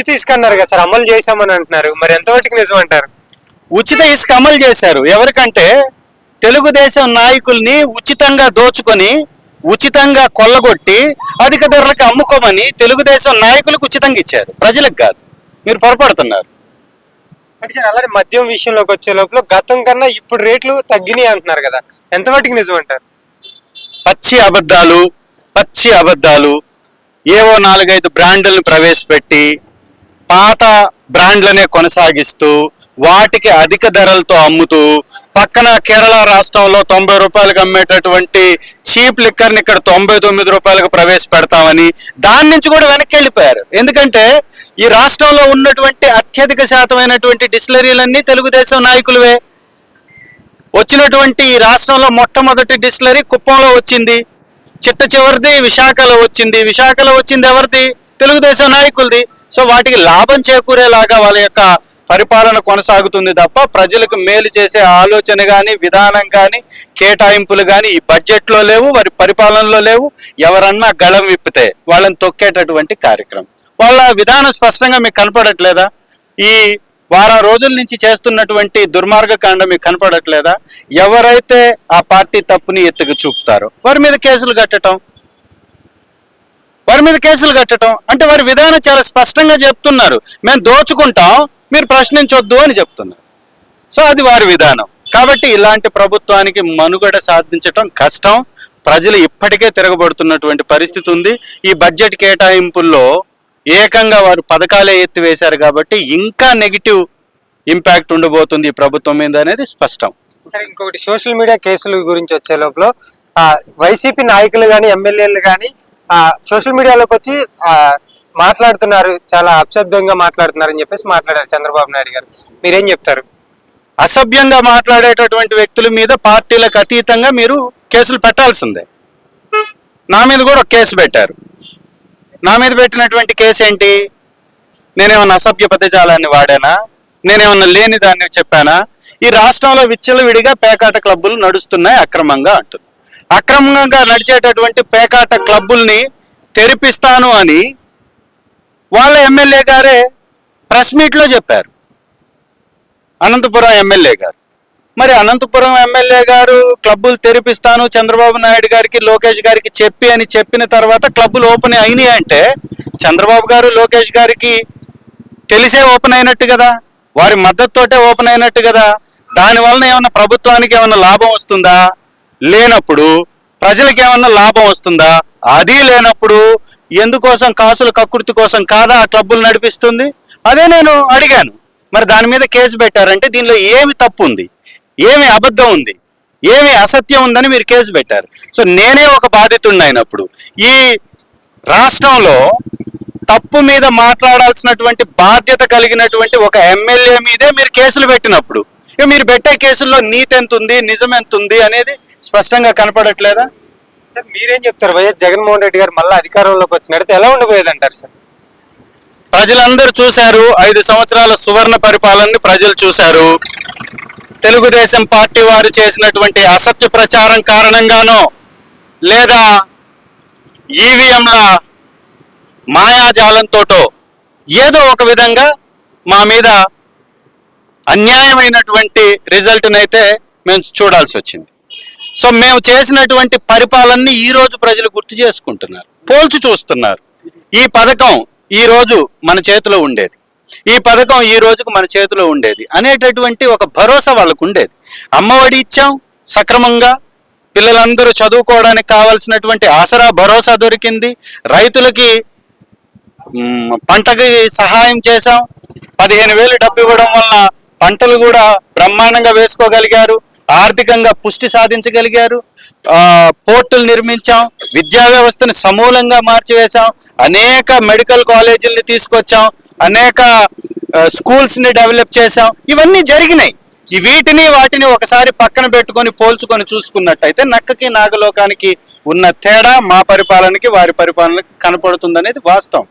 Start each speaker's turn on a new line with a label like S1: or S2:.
S1: ఉచిత ఇసుక అన్నారు కదా సార్ అమలు చేశామని అంటున్నారు. మరి ఎంతవరకు నిజం అంటారు?
S2: ఉచిత ఇసుక అమలు చేశారు. ఎవరికంటే తెలుగుదేశం నాయకుల్ని ఉచితంగా దోచుకొని ఉచితంగా కొల్లగొట్టి అధిక ధరలకు అమ్ముకోమని తెలుగుదేశం నాయకులకు ఉచితంగా ఇచ్చారు. ప్రజలకు కాదు. మీరు పొరపడుతున్నారు
S1: అంటే సార్ అలానే మద్యం విషయంలోకి వచ్చే లోపల గతం కన్నా ఇప్పుడు రేట్లు తగ్గినాయి అంటున్నారు కదా. ఎంతవరకు నిజం అంటారు?
S2: పచ్చి అబద్ధాలు పచ్చి అబద్ధాలు ఏవో నాలుగైదు బ్రాండ్లను ప్రవేశపెట్టి పాత బ్రాండ్లనే కొనసాగిస్తూ వాటికి అధిక ధరలతో అమ్ముతూ పక్కన కేరళ రాష్ట్రంలో తొంభై రూపాయలకు అమ్మేటటువంటి చీప్ లిక్కర్ని ఇక్కడ తొంభై తొమ్మిది రూపాయలకు ప్రవేశపెడతామని దాని నుంచి కూడా వెనక్కి వెళ్ళిపోయారు ఎందుకంటే ఈ రాష్ట్రంలో ఉన్నటువంటి అత్యధిక శాతమైనటువంటి డిస్టిలరీలన్నీ తెలుగుదేశం నాయకులవే. వచ్చినటువంటి ఈ రాష్ట్రంలో మొట్టమొదటి డిస్టిలరీ కుప్పంలో వచ్చింది. చిట్ట చివరిది విశాఖలో వచ్చింది. విశాఖలో వచ్చింది ఎవరిది? తెలుగుదేశం నాయకులది. సో వాటికి లాభం చేకూరేలాగా వాళ్ళ యొక్క పరిపాలన కొనసాగుతుంది తప్ప ప్రజలకు మేలు చేసే ఆలోచన కానీ విధానం కానీ కేటాయింపులు కానీ ఈ బడ్జెట్లో లేవు వారి పరిపాలనలో లేవు. ఎవరన్నా గళం విప్పితే వాళ్ళని తొక్కేటటువంటి కార్యక్రమం. వాళ్ళ విధానం స్పష్టంగా మీకు కనపడట్లేదా? ఈ వారం రోజుల నుంచి చేస్తున్నటువంటి దుర్మార్గకాండ మీకు కనపడట్లేదా? ఎవరైతే ఆ పార్టీ తప్పుని ఎత్తుకు చూపుతారో వారి మీద కేసులు కట్టడం వారి మీద కేసులు కట్టడం అంటే వారి విధానం చాలా స్పష్టంగా చెప్తున్నారు. మేము దోచుకుంటాం మీరు ప్రశ్నించొద్దు అని చెప్తున్నారు. సో అది వారి విధానం. కాబట్టి ఇలాంటి ప్రభుత్వానికి మనుగడ సాధించటం కష్టం. ప్రజలు ఇప్పటికే తిరగబడుతున్నటువంటి పరిస్థితి ఉంది. ఈ బడ్జెట్ కేటాయింపుల్లో ఏకంగా వారు పథకాలే ఎత్తివేశారు కాబట్టి ఇంకా నెగిటివ్ ఇంపాక్ట్ ఉండబోతుంది ఈ ప్రభుత్వం మీద అనేది స్పష్టం.
S1: సరే ఇంకొకటి సోషల్ మీడియా కేసుల గురించి వచ్చే లోపల వైసీపీ నాయకులు కానీ ఎమ్మెల్యేలు కానీ సోషల్ మీడియాలోకి వచ్చి మాట్లాడుతున్నారు చాలా అపశబ్దంగా మాట్లాడుతున్నారని చెప్పేసి మాట్లాడారు చంద్రబాబు నాయుడు గారు. మీరేం చెప్తారు?
S2: అసభ్యంగా మాట్లాడేటటువంటి వ్యక్తుల మీద పార్టీలకు అతీతంగా మీరు కేసులు పెట్టాల్సిందే. నా మీద కూడా ఒక కేసు పెట్టారు. నా మీద పెట్టినటువంటి కేసు ఏంటి? నేనేమన్నా అసభ్య పదజాలాన్ని వాడానా? నేనేమన్నా లేని దాన్ని చెప్పానా? ఈ రాష్ట్రంలో విచ్చలవిడిగా పేకాట క్లబ్బులు నడుస్తున్నాయి అక్రమంగా అంటున్నారు. అక్రమంగా నడిచేటటువంటి పేకాట క్లబ్బుల్ని తెరిపిస్తాను అని వాళ్ళ ఎమ్మెల్యే గారే ప్రెస్ మీట్లో చెప్పారు. అనంతపురం ఎమ్మెల్యే గారు. మరి అనంతపురం ఎమ్మెల్యే గారు క్లబ్బులు తెరిపిస్తాను చంద్రబాబు నాయుడు గారికి లోకేష్ గారికి చెప్పి అని చెప్పిన తర్వాత క్లబ్బులు ఓపెన్ అయినాయి అంటే చంద్రబాబు గారు లోకేష్ గారికి తెలిసే ఓపెన్ అయినట్టు కదా? వారి మద్దతుతోటే ఓపెన్ అయినట్టు కదా? దానివల్ల ఏమైనా ప్రభుత్వానికి ఏమైనా లాభం వస్తుందా? లేనప్పుడు ప్రజలకు ఏమన్నా లాభం వస్తుందా? అది లేనప్పుడు ఎందుకోసం కాసుల కకృతి కోసం కాదా ఆ క్లబ్బులు నడిపిస్తుంది? అదే నేను అడిగాను. మరి దాని మీద కేసు పెట్టారంటే దీనిలో ఏమి తప్పు ఉంది? ఏమి అబద్ధం ఉంది? ఏమి అసత్యం ఉందని మీరు కేసు పెట్టారు. సో నేనే ఒక బాధితుడిని అయినప్పుడు ఈ రాష్ట్రంలో తప్పు మీద మాట్లాడాల్సినటువంటి బాధ్యత కలిగినటువంటి ఒక ఎమ్మెల్యే మీదే మీరు కేసులు పెట్టినప్పుడు మీరు పెట్టే కేసుల్లో నీతి ఎంత ఉంది నిజం ఎంత ఉంది అనేది స్పష్టంగా కనపడట్లేదా?
S1: సార్ మీరేం చెప్తారు? వైఎస్ జగన్మోహన్ రెడ్డి గారు మళ్ళీ అధికారంలోకి వచ్చినట్టు ఎలా ఉండబోయేది అంటారు సార్?
S2: ప్రజలందరూ చూశారు ఐదు సంవత్సరాల సువర్ణ పరిపాలనని ప్రజలు చూశారు. తెలుగుదేశం పార్టీ వారు చేసినటువంటి అసత్య ప్రచారం కారణంగానో లేదా ఈవీఎంల మాయాజాలంతోటో ఏదో ఒక విధంగా మా మీద అన్యాయమైనటువంటి రిజల్ట్ని అయితే మేము చూడాల్సి వచ్చింది. సో మేము చేసినటువంటి పరిపాలనని ఈ రోజు ప్రజలు గుర్తు చేసుకుంటున్నారు. పోల్చి చూస్తున్నారు. ఈ పథకం ఈ రోజు మన చేతిలో ఉండేది. ఈ పథకం ఈ రోజుకు మన చేతిలో ఉండేది అనేటటువంటి ఒక భరోసా వాళ్ళకు ఉండేది. అమ్మఒడి ఇచ్చాం సక్రమంగా పిల్లలందరూ చదువుకోవడానికి కావాల్సినటువంటి ఆసరా భరోసా దొరికింది. రైతులకి పంటకి సహాయం చేశాం. పదిహేను వేలు డబ్బు ఇవ్వడం వలన పంటలు కూడా బ్రహ్మాండంగా వేసుకోగలిగారు. ఆర్థికంగా పుష్టి సాధించగలిగారు. పోర్టులు నిర్మించాం. విద్యా వ్యవస్థను సమూలంగా మార్చివేశాం. అనేక మెడికల్ కాలేజీల్ని తీసుకొచ్చాం. అనేక స్కూల్స్ని డెవలప్ చేశాం. ఇవన్నీ జరిగినాయి. ఈ వీటిని వాటిని ఒకసారి పక్కన పెట్టుకొని పోల్చుకొని చూసుకున్నట్టయితే నక్కకి నాగలోకానికి ఉన్న తేడా మా పరిపాలనకి వారి పరిపాలనకి కనపడుతుందనేది వాస్తవం.